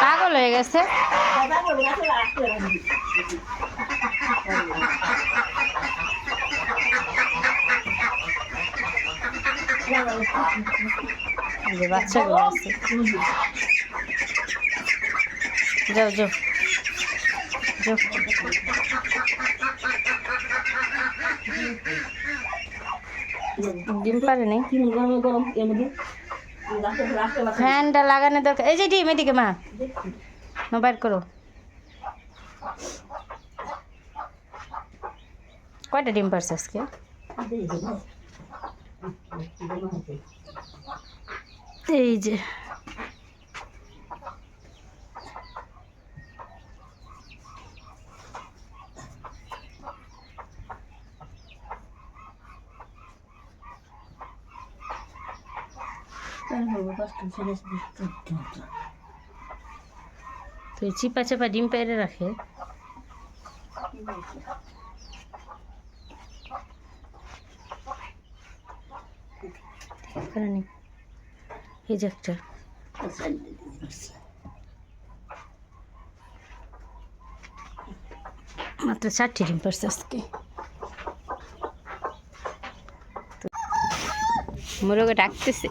পাগল হয়ে গেছে। বাচ্চাগুলো আছে। যাও যাও। যাও। ডিম পারে নাই? ফ্যানটা লাগানো দরকার। এই যে ডিম, এদিকে মা। মোবাইল করো। কয়টা ডিম পারছে আজকে? এই যে। তো এই চিপা চাপা ডিম পেড়ে রাখে মাত্র চারটি ডিম পারছে আজকে তো ডাকতেছে।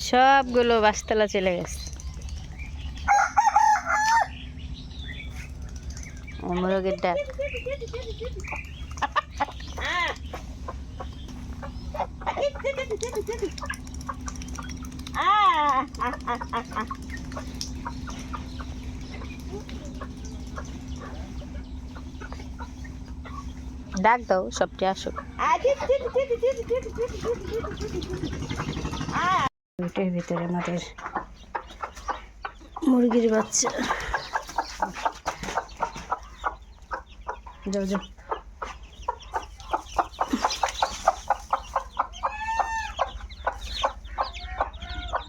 সবগুলো বাসতলা চলে গেছে। ডাক। ডাক দাও সবটি আসুক। রুটের ভিতরে আমাদের মুরগির বাচ্চা। যাও যাও।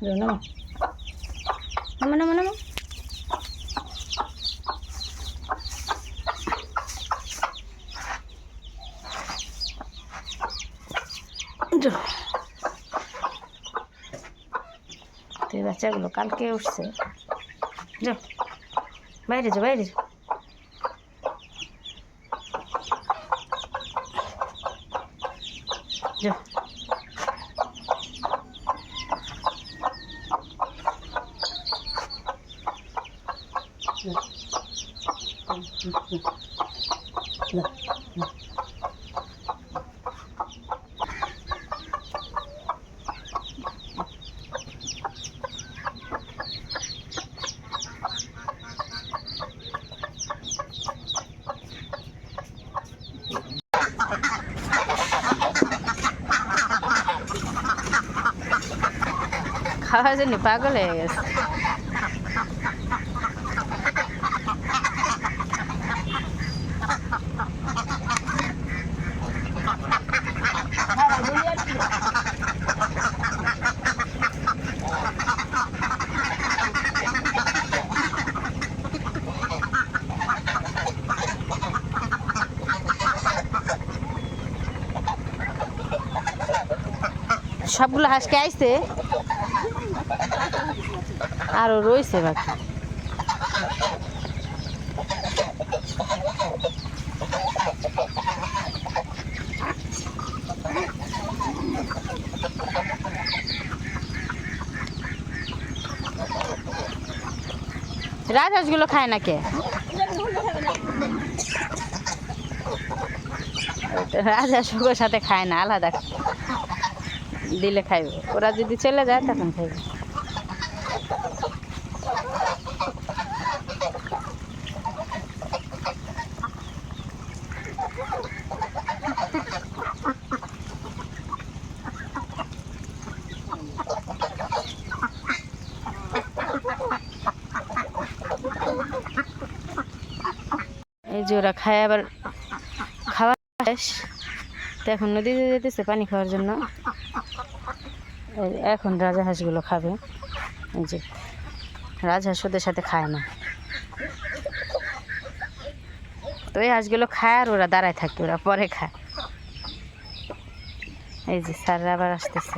যাও নামো। নামো তো এই বাচ্চাগুলো কালকে উঠছে। যাও বাইরে যাও বাইরে যাও। যাও। খাওয়ার জন্য পাগল হয়ে গেছে। সবগুলো হাঁসকে আইছে? আরও রয়েছে বাকি। রাজহাঁসগুলো খায় না কে? রাজহাঁসগুলোর সাথে খায় না, আলাদা। দিলে খাইবে। ওরা যদি চলে যায়, তখন খাইবে। এই যে ওরা খায়, আবার খাওয়া তো এখন নদীতে যেতেছে পানি খাওয়ার জন্য। এখন রাজাহাঁসগুলো খাবে। এই যে রাজহাঁস ওদের সাথে খায় না। তো এই হাঁসগুলো খায় আর ওরা দাঁড়ায় থাকে, ওরা পরে খায়। এই যে স্যাররা আবার আসতেছে।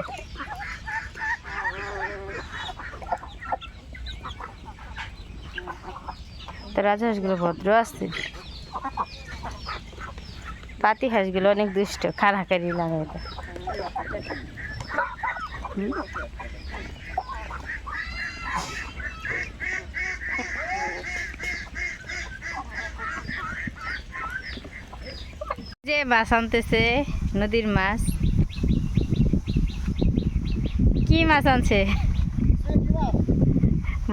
তো রাজা হাঁসগুলো ভদ্র আসছে পাতি হাঁসগুলো অনেক দুষ্ট খাড়াখাড়ি লাগে এটা। যে মাছ আনতেছে নদীর মাছ। কি মাছ আনছে?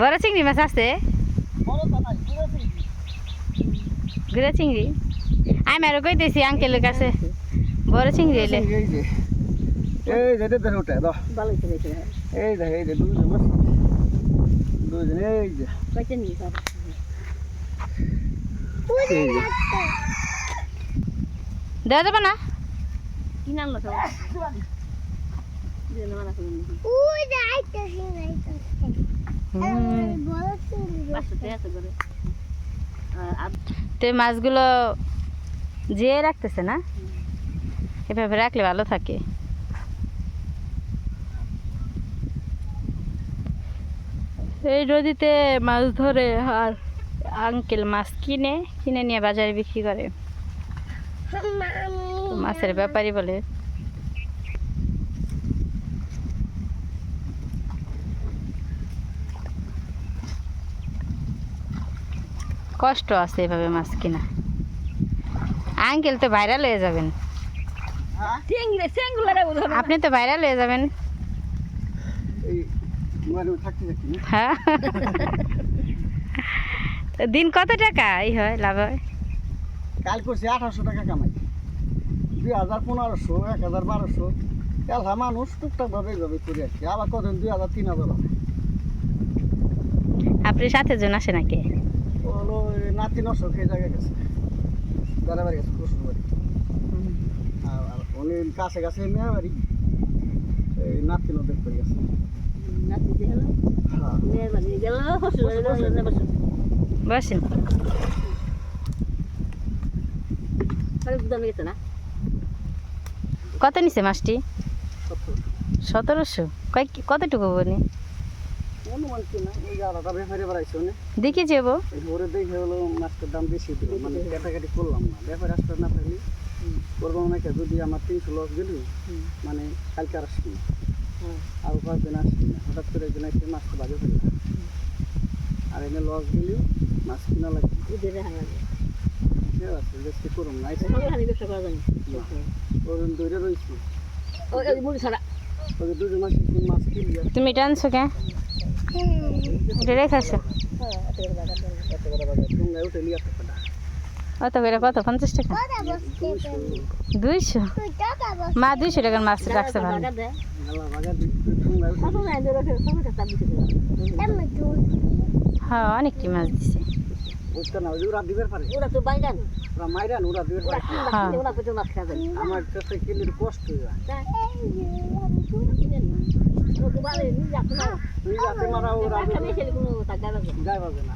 বড় চিংড়ি মাছ আছে? ঘুরে চিংড়ি? আমি আরও কইতেছি আঙ্কেলের কাছে। বড় চিংড়ি এলে। এই যে। দেখো ওটা দাও। তো এই যে এই যে দুজন বস। দুজন এই যে। যে। দেওয়া যাবে না? কি নাম তো আছে করে। আর আদ- মাছগুলো যে রাখতেছে না? এভাবে রাখলে ভালো থাকে। এই নদীতে মাছ ধরে আর আঙ্কেল মাছ কিনে কিনে নিয়ে বাজারে বিক্রি করে। মাছের ব্যাপারই বলে। কষ্ট আছে এভাবে মাছ কিনা। আঙ্কেল তো ভাইরাল হয়ে যাবেন। বুঝো আপনি তো ভাইরাল হয়ে যাবেন। হ্যাঁ। তো দিন কত টাকা? এই হয় লাভ হয়। কাল করছি আঠারোশো টাকা কামাই। দুই হাজার পনেরোশো এক হাজার বারোশো। এলহা মানুষ টুকটাক ভাবে এইভাবে করে কি আবার কদিন দুই হাজার তিন হাজার হবে। আপনি সাথে জন আসে নাকি? নাতি নশো খেয়ে জায়গায় গেছে। বাড়ি গেছে শ্বশুর বাড়ি আর উনি কাছে কাছে মেয়ে বাড়ি এই গেছে। হ্যাঁ। বাড়ি বসেন তাহলে বুঝানো গেছে না? কত নিছে মাছটি? সতেরোশো। কয় কতটুকু বনি? অনুমান কি না ওই যে আলাদা ব্যাপারে বেড়াইছে উনি দেখি যাব। এই ওরে দেখে হলো মাছটার দাম বেশি দিল মানে কাটাকাটি করলাম না। ব্যাপারে আসতে না থাকলে করব অনেকে যদি আমার তিনশো লস গেল মানে কালকে আর আসবি আর কয়েকদিন আসবি না। হঠাৎ করে একদিন মাছটা বাজে আর এনে লস গেলেও মাছ কিনা লাগবে। করুন রয়েছে তুমি এটা আনছো কে? এটা রেখাছো হ্যাঁ এত করে, কত? পঞ্চাশ টাকা? দুইশো? মা, দুইশো টাকার মাছ রাখছে ভালো। হ্যাঁ অনেকটি মাছ দিছে। বুঝতে না ওরা দিবের পারে। ওরা তো বাইগান ওরা মাইরান ওরা দিবের ওরা পারে কি হ্যাঁ। ওরা পেটে মাছ যায় আমার কাছে কিনলে কষ্ট হয়ে। তুই যাতে মারা ওরা যাই পাবে না।